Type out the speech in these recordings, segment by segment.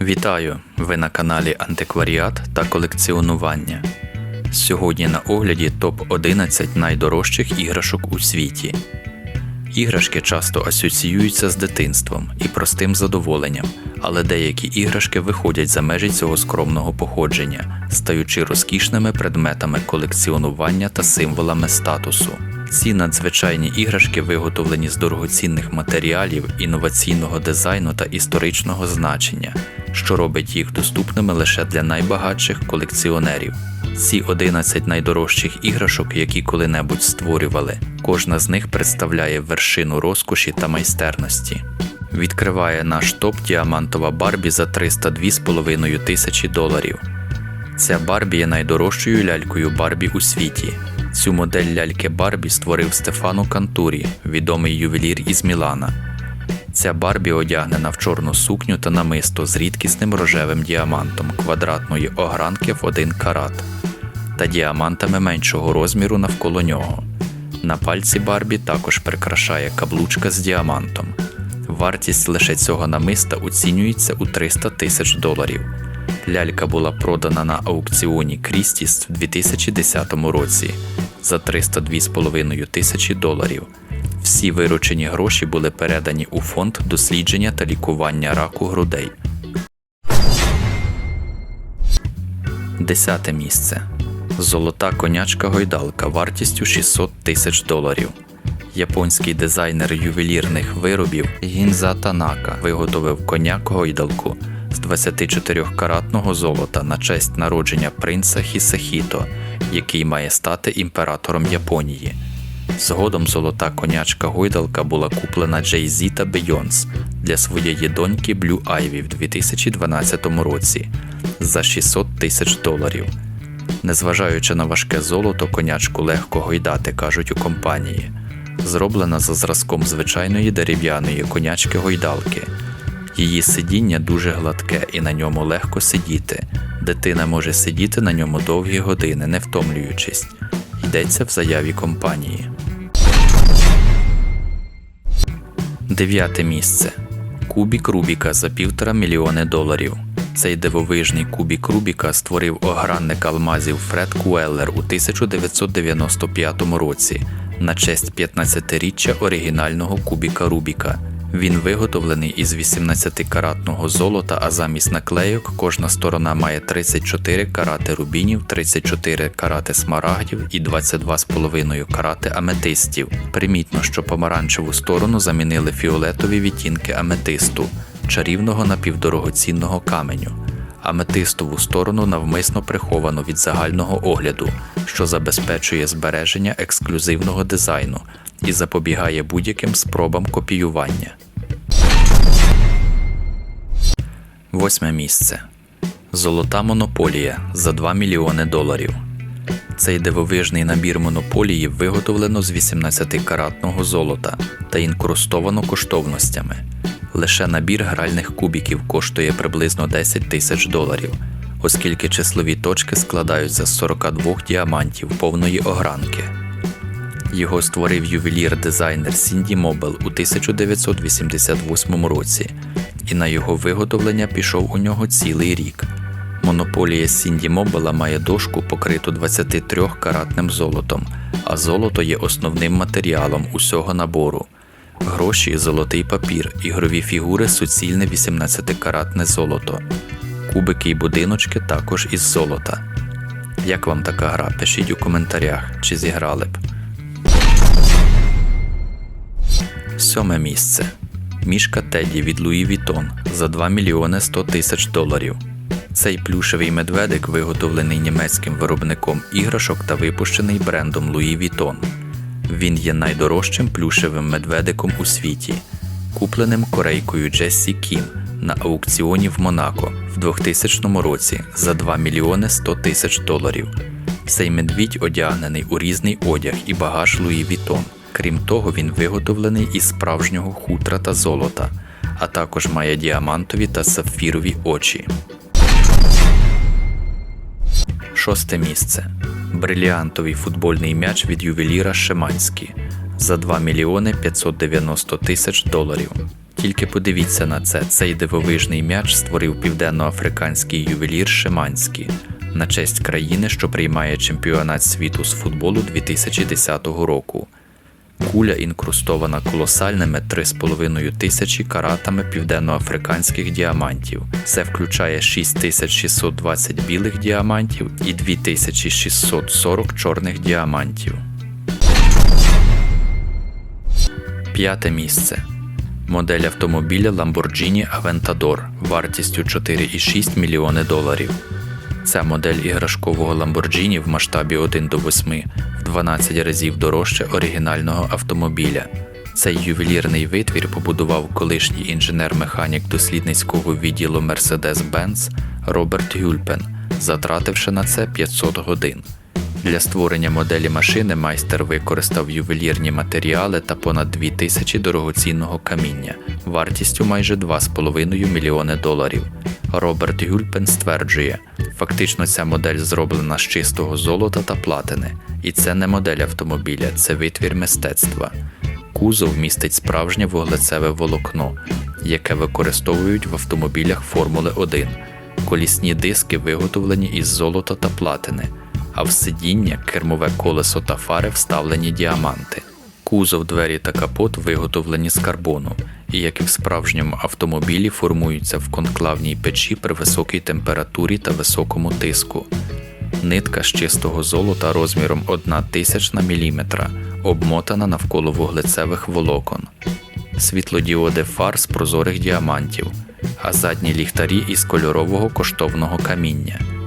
Вітаю! Ви на каналі Антикваріат та колекціонування. Сьогодні на огляді топ-11 найдорожчих іграшок у світі. Іграшки часто асоціюються з дитинством і простим задоволенням, але деякі іграшки виходять за межі цього скромного походження, стаючи розкішними предметами колекціонування та символами статусу. Ці надзвичайні іграшки виготовлені з дорогоцінних матеріалів, інноваційного дизайну та історичного значення, що робить їх доступними лише для найбагатших колекціонерів. Ці 11 найдорожчих іграшок, які коли-небудь створювали, кожна з них представляє вершину розкоші та майстерності. Відкриває наш топ діамантова Барбі за 302,5 тисячі доларів. Ця Барбі є найдорожчою лялькою Барбі у світі. Цю модель ляльки Барбі створив Стефано Кантурі, відомий ювелір із Мілана. Ця Барбі одягнена в чорну сукню та намисто з рідкісним рожевим діамантом квадратної огранки в один карат та діамантами меншого розміру навколо нього. На пальці Барбі також прикрашає каблучка з діамантом. Вартість лише цього намиста оцінюється у 300 тисяч доларів. Лялька була продана на аукціоні Крістіс в 2010 році за 302,5 тисячі доларів. Всі виручені гроші були передані у фонд дослідження та лікування раку грудей. Десяте місце. Золота конячка гойдалка вартістю 600 тисяч доларів. Японський дизайнер ювелірних виробів Гінза Танака виготовив коняк гойдалку з 24-каратного золота на честь народження принца Хісахіто, який має стати імператором Японії. Згодом золота конячка гойдалка була куплена Jay-Z та Beyoncé для своєї доньки Blue Ivy в 2012 році за 600 тисяч доларів. Незважаючи на важке золото, конячку легко гойдати, кажуть у компанії. Зроблена за зразком звичайної дерев'яної конячки гойдалки. Її сидіння дуже гладке і на ньому легко сидіти. Дитина може сидіти на ньому довгі години, не втомлюючись. Йдеться в заяві компанії. Дев'яте місце. Кубік Рубіка за півтора мільйони доларів. Цей дивовижний кубік Рубіка створив огранник алмазів Фред Куеллер у 1995 році на честь 15-річчя оригінального кубіка Рубіка. Він виготовлений із 18-каратного золота, а замість наклейок кожна сторона має 34 карати рубінів, 34 карати смарагдів і 22,5 карати аметистів. Примітно, що помаранчеву сторону замінили фіолетові відтінки аметисту, чарівного напівдорогоцінного каменю. Аметистову сторону навмисно приховано від загального огляду, що забезпечує збереження ексклюзивного дизайну і запобігає будь-яким спробам копіювання. Восьме місце. Золота монополія за 2 мільйони доларів. Цей дивовижний набір монополії виготовлено з 18-каратного золота та інкрустовано коштовностями. Лише набір гральних кубіків коштує приблизно 10 тисяч доларів, оскільки числові точки складаються з 42 діамантів повної огранки. Його створив ювелір-дизайнер Сінді Мобел у 1988 році, і на його виготовлення пішов у нього цілий рік. Монополія Сінді Мобела має дошку, покриту 23-каратним золотом, а золото є основним матеріалом усього набору. Гроші, золотий папір, ігрові фігури, суцільне 18-каратне золото. Кубики й будиночки також із золота. Як вам така гра? Пишіть у коментарях, чи зіграли б. Сьоме місце. Мішка Теді від Луї Вітон за 2 мільйони 100 тисяч доларів. Цей плюшевий медведик виготовлений німецьким виробником іграшок та випущений брендом Луї Вітон. Він є найдорожчим плюшевим медведиком у світі, купленим корейкою Джессі Кім на аукціоні в Монако в 2000 році за 2 мільйони 100 тисяч доларів. Цей медвідь одягнений у різний одяг і багаж Луї Вітон. Крім того, він виготовлений із справжнього хутра та золота, а також має діамантові та сапфірові очі. Шосте місце. Бриліантовий футбольний м'яч від ювеліра Шиманський за 2 мільйони 590 тисяч доларів. Тільки подивіться на це, цей дивовижний м'яч створив південноафриканський ювелір Шиманський на честь країни, що приймає чемпіонат світу з футболу 2010 року. Куля інкрустована колосальними 3,5 тисячі каратами південноафриканських діамантів. Це включає 6620 білих діамантів і 2640 чорних діамантів. П'яте місце. Модель автомобіля Lamborghini Aventador вартістю 4,6 мільйони доларів. Ця модель іграшкового Lamborghini в масштабі 1 до 8 в 12 разів дорожче оригінального автомобіля. Цей ювелірний витвір побудував колишній інженер-механік дослідницького відділу Mercedes-Benz Роберт Гюльпен, затративши на це 500 годин. Для створення моделі машини майстер використав ювелірні матеріали та понад 2000 дорогоцінного каміння вартістю майже 2,5 мільйони доларів. Роберт Гюльпен стверджує, фактично ця модель зроблена з чистого золота та платини, і це не модель автомобіля, це витвір мистецтва. Кузов містить справжнє вуглецеве волокно, яке використовують в автомобілях Формули 1. Колісні диски виготовлені із золота та платини, а в сидіння, кермове колесо та фари вставлені діаманти. Кузов, двері та капот виготовлені з карбону, і як і в справжньому автомобілі формуються в конклавній печі при високій температурі та високому тиску. Нитка з чистого золота розміром 1 тисячна міліметра, обмотана навколо вуглецевих волокон, світлодіоди фар з прозорих діамантів, а задні ліхтарі із кольорового коштовного каміння.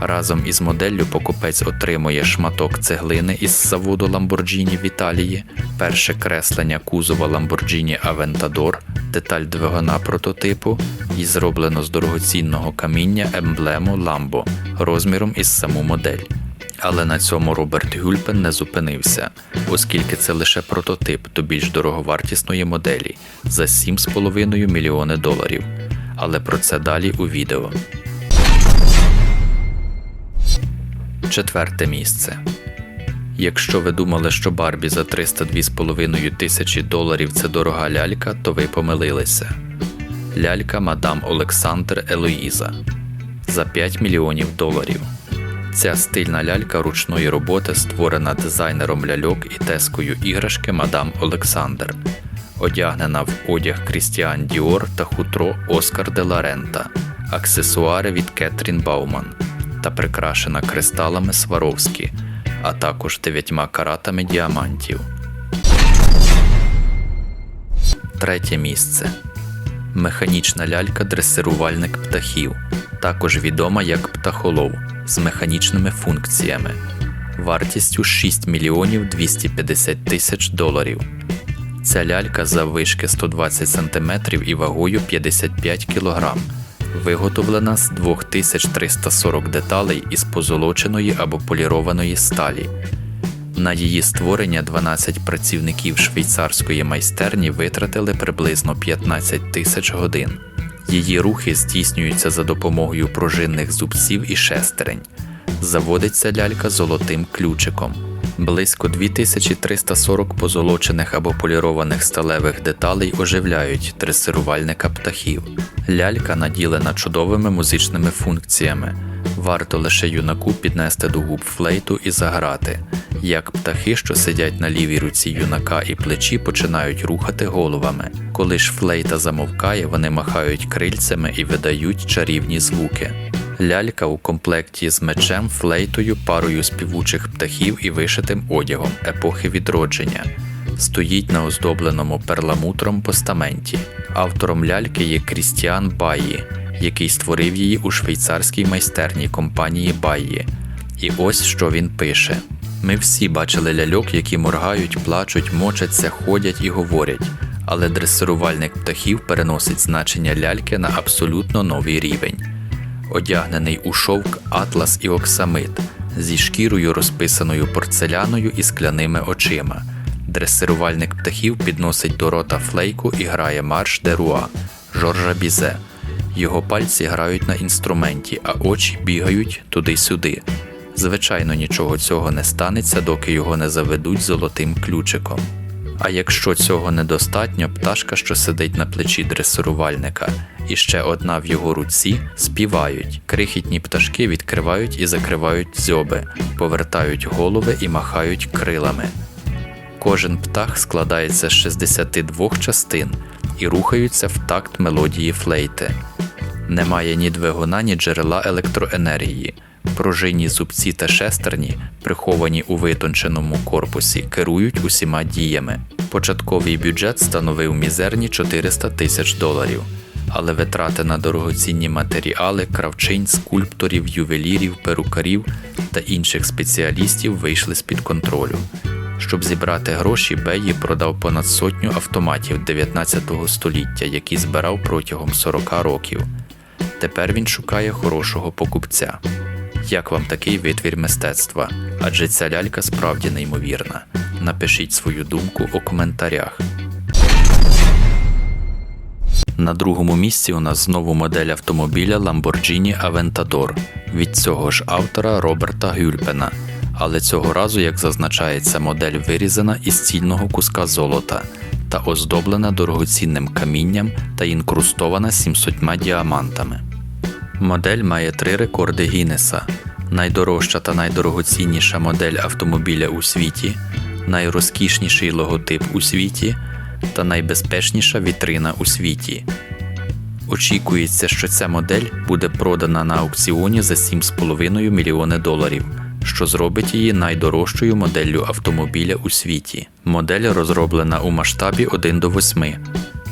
Разом із моделлю покупець отримує шматок цеглини із заводу Lamborghini в Італії, перше креслення кузова Lamborghini Aventador, деталь двигуна прототипу і зроблено з дорогоцінного каміння емблему Lambo розміром із саму модель. Але на цьому Роберт Гюльпен не зупинився, оскільки це лише прототип до більш дороговартісної моделі за 7,5 мільйони доларів. Але про це далі у відео. Четверте місце. Якщо ви думали, що Барбі за 302,5 тисячі доларів це дорога лялька, то ви помилилися. Лялька мадам Олександр Елоїза за 5 мільйонів доларів. Ця стильна лялька ручної роботи створена дизайнером ляльок і тескою іграшки мадам Олександр, одягнена в одяг Крістіан Діор та хутро Оскар де ла Рента, аксесуари від Кетрін Бауман та прикрашена кристалами Сваровські, а також дев'ятьма каратами діамантів. Третє місце. Механічна лялька дресирувальник птахів, також відома як птахолов з механічними функціями, вартістю 6 мільйонів 250 тисяч доларів. Ця лялька заввишки 120 см і вагою 55 кг, виготовлена з 2340 деталей із позолоченої або полірованої сталі. На її створення 12 працівників швейцарської майстерні витратили приблизно 15 тисяч годин. Її рухи здійснюються за допомогою пружинних зубців і шестерень. Заводиться лялька золотим ключиком. Близько 2340 позолочених або полірованих сталевих деталей оживляють дресирувальника птахів. Лялька наділена чудовими музичними функціями. Варто лише юнаку піднести до губ флейту і заграти. Як птахи, що сидять на лівій руці юнака і плечі, починають рухати головами. Коли ж флейта замовкає, вони махають крильцями і видають чарівні звуки. Лялька у комплекті з мечем, флейтою, парою співучих птахів і вишитим одягом епохи відродження. Стоїть на оздобленому перламутром постаменті. Автором ляльки є Крістіан Байї, який створив її у швейцарській майстерні компанії Байї. І ось що він пише: ми всі бачили ляльок, які моргають, плачуть, мочаться, ходять і говорять. Але дресирувальник птахів переносить значення ляльки на абсолютно новий рівень. Одягнений у шовк атлас і оксамит зі шкірою, розписаною порцеляною і скляними очима. Дресирувальник птахів підносить до рота флейку і грає марш деруа Жоржа Бізе. Його пальці грають на інструменті, а очі бігають туди-сюди. Звичайно, нічого цього не станеться, доки його не заведуть золотим ключиком. А якщо цього недостатньо, пташка, що сидить на плечі дресирувальника, і ще одна в його руці, співають. Крихітні пташки відкривають і закривають дзьоби, повертають голови і махають крилами. Кожен птах складається з 62 частин і рухаються в такт мелодії флейти. Немає ні двигуна, ні джерела електроенергії. Пружинні зубці та шестерні, приховані у витонченому корпусі, керують усіма діями. Початковий бюджет становив мізерні 400 тисяч доларів, але витрати на дорогоцінні матеріали, кравчинь, скульпторів, ювелірів, перукарів та інших спеціалістів вийшли з-під контролю. Щоб зібрати гроші, Беї продав понад сотню автоматів 19 століття, які збирав протягом 40 років. Тепер він шукає хорошого покупця. Як вам такий витвір мистецтва? Адже ця лялька справді неймовірна. Напишіть свою думку у коментарях. На другому місці у нас знову модель автомобіля Lamborghini Aventador від цього ж автора Роберта Гюльпена. Але цього разу, як зазначається, модель вирізана із цільного куска золота та оздоблена дорогоцінним камінням та інкрустована 700 діамантами. Модель має три рекорди Гіннеса: найдорожча та найдорогоцінніша модель автомобіля у світі, найрозкішніший логотип у світі та найбезпечніша вітрина у світі. Очікується, що ця модель буде продана на аукціоні за 7,5 мільйони доларів, що зробить її найдорожчою моделлю автомобіля у світі. Модель розроблена у масштабі 1 до 8.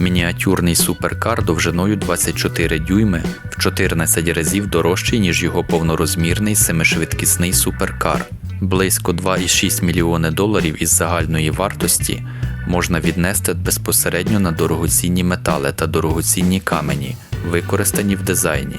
Мініатюрний суперкар довжиною 24 дюйми в 14 разів дорожчий, ніж його повнорозмірний семишвидкісний суперкар. Близько 2,6 мільйони доларів із загальної вартості можна віднести безпосередньо на дорогоцінні метали та дорогоцінні камені, використані в дизайні.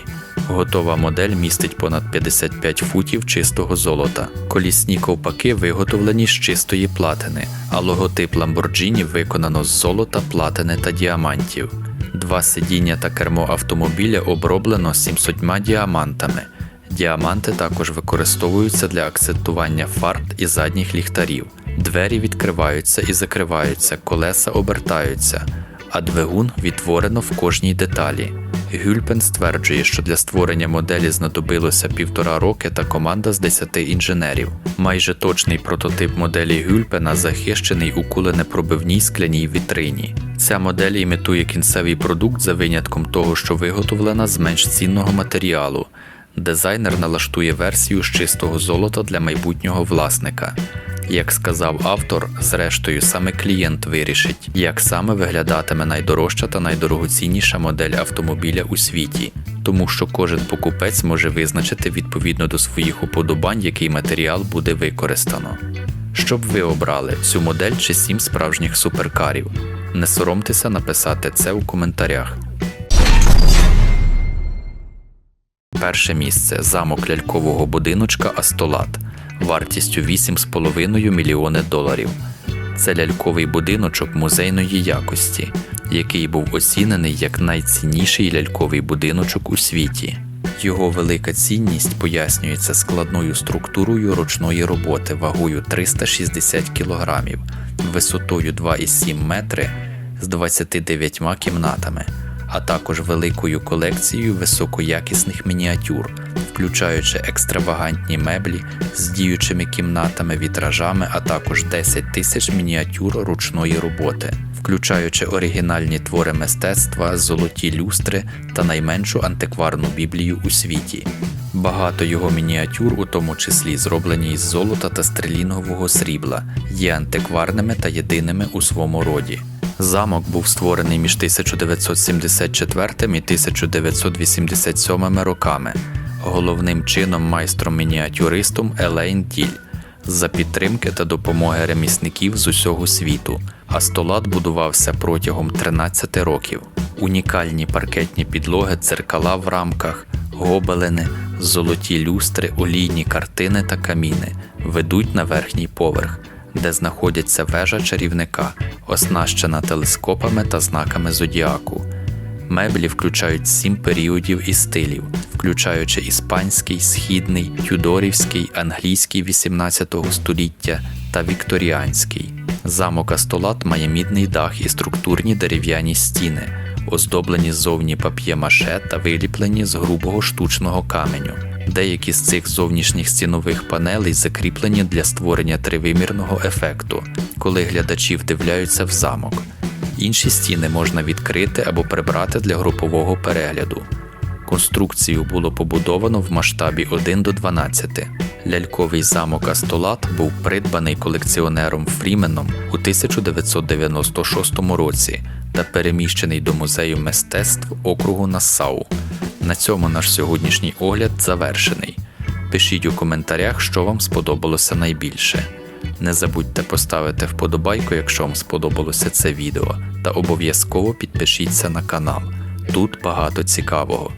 Готова модель містить понад 55 футів чистого золота. Колісні ковпаки виготовлені з чистої платини, а логотип Lamborghini виконано з золота, платини та діамантів. Два сидіння та кермо автомобіля оброблено 700 діамантами. Діаманти також використовуються для акцентування фарт і задніх ліхтарів. Двері відкриваються і закриваються, колеса обертаються, а двигун відтворено в кожній деталі. Гюльпен стверджує, що для створення моделі знадобилося півтора роки та команда з 10 інженерів. Майже точний прототип моделі Гюльпена захищений у куленепробивній скляній вітрині. Ця модель імітує кінцевий продукт за винятком того, що виготовлена з менш цінного матеріалу. Дизайнер налаштує версію з чистого золота для майбутнього власника. Як сказав автор, зрештою саме клієнт вирішить, як саме виглядатиме найдорожча та найдорогоцінніша модель автомобіля у світі, тому що кожен покупець може визначити відповідно до своїх уподобань, який матеріал буде використано. Щоб ви обрали цю модель чи сім справжніх суперкарів, не соромтеся написати це у коментарях. Перше місце замок лялькового будиночка Астолат вартістю 8,5 мільйони доларів. Це ляльковий будиночок музейної якості, який був оцінений як найцінніший ляльковий будиночок у світі. Його велика цінність пояснюється складною структурою ручної роботи вагою 360 кг, висотою 2,7 метри з 29 кімнатами а також великою колекцією високоякісних мініатюр, включаючи екстравагантні меблі з діючими кімнатами, вітражами, а також 10 тисяч мініатюр ручної роботи, включаючи оригінальні твори мистецтва, золоті люстри та найменшу антикварну біблію у світі. Багато його мініатюр, у тому числі зроблені із золота та стрелінгового срібла, є антикварними та єдиними у своєму роді. Замок був створений між 1974 і 1987 роками, головним чином майстром-мініатюристом Елейн Діль за підтримки та допомоги ремісників з усього світу. А столат будувався протягом 13 років. Унікальні паркетні підлоги, дзеркала в рамках, гобелени, золоті люстри, олійні картини та каміни ведуть на верхній поверх де знаходиться вежа чарівника, оснащена телескопами та знаками зодіаку. Меблі включають сім періодів і стилів, включаючи іспанський, східний, тюдорівський, англійський 18 століття та вікторіанський. Замок Астолат має мідний дах і структурні дерев'яні стіни, оздоблені ззовні пап'є-маше та виліплені з грубого штучного каменю. Деякі з цих зовнішніх стінових панелей закріплені для створення тривимірного ефекту, коли глядачі вдивляються в замок. Інші стіни можна відкрити або прибрати для групового перегляду. Конструкцію було побудовано в масштабі 1 до 12. Ляльковий замок Астолат був придбаний колекціонером Фріменом у 1996 році та переміщений до музею мистецтв округу Нассау. На цьому наш сьогоднішній огляд завершений. Пишіть у коментарях, що вам сподобалося найбільше. Не забудьте поставити вподобайку, якщо вам сподобалося це відео, та обов'язково підпишіться на канал. Тут багато цікавого.